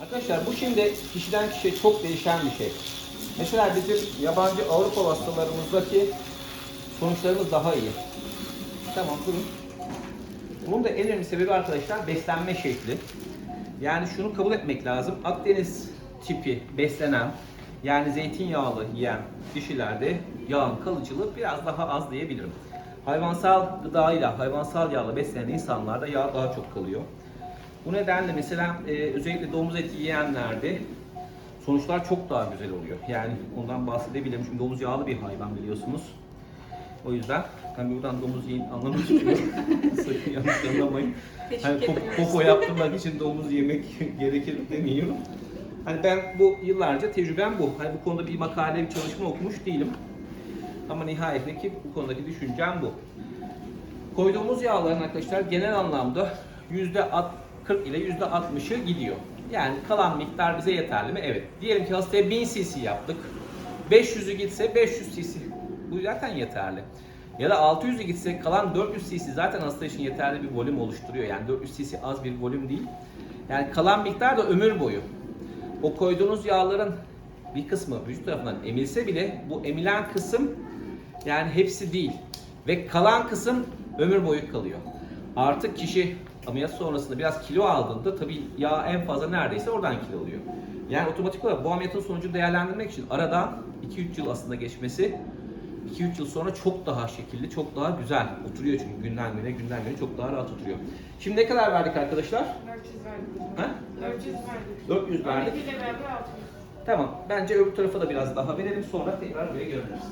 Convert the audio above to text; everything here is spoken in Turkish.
Arkadaşlar bu şimdi kişiden kişiye çok değişen bir şey. Mesela bizim yabancı Avrupa hastalarımızdaki sonuçlarımız daha iyi. Tamam durun. Bunun da en önemli sebebi arkadaşlar beslenme şekli. Yani şunu kabul etmek lazım. Akdeniz tipi beslenen yani zeytinyağlı yiyen kişilerde yağın kalıcılığı biraz daha az diyebilirim. Hayvansal gıdayla, hayvansal yağla beslenen insanlarda yağ daha çok kalıyor. Bu nedenle mesela e, özellikle domuz eti yiyenlerde sonuçlar çok daha güzel oluyor. Yani ondan bahsedebilirim. Çünkü domuz yağlı bir hayvan biliyorsunuz. O yüzden hani buradan domuz yiyin anlamı çıkıyor. Sakın yanlış anlamayın. Hani popo yaptırmak için domuz yemek gerekir demiyorum. Hani ben bu yıllarca tecrübem bu. Hani bu konuda bir makale, bir çalışma okumuş değilim. Ama nihayetindeki bu konudaki düşüncem bu. Koyduğumuz yağların arkadaşlar genel anlamda yüzde 40 ile yüzde 60'ı gidiyor. Yani kalan miktar bize yeterli mi? Evet. Diyelim ki hastaya 1000 cc yaptık. 500'ü gitse 500 cc. Bu zaten yeterli. Ya da 600'ü gitse kalan 400 cc zaten hasta için yeterli bir volüm oluşturuyor. Yani 400 cc az bir volüm değil. Yani kalan miktar da ömür boyu. O koyduğunuz yağların bir kısmı vücut tarafından emilse bile bu emilen kısım yani hepsi değil. Ve kalan kısım ömür boyu kalıyor. Artık kişi ameliyat sonrasında biraz kilo aldığında tabii yağ en fazla neredeyse oradan kilo alıyor. Yani otomatik olarak bu ameliyatın sonucunu değerlendirmek için aradan 2-3 yıl aslında geçmesi 2-3 yıl sonra çok daha şekilli, çok daha güzel oturuyor çünkü günden güne, günden güne çok daha rahat oturuyor. Şimdi ne kadar verdik arkadaşlar? 400 verdik. Ha? 400 verdik. 400 verdik. Ötekiyle beraber 600. Tamam. Bence öbür tarafa da biraz daha verelim sonra tekrar buraya göndeririz.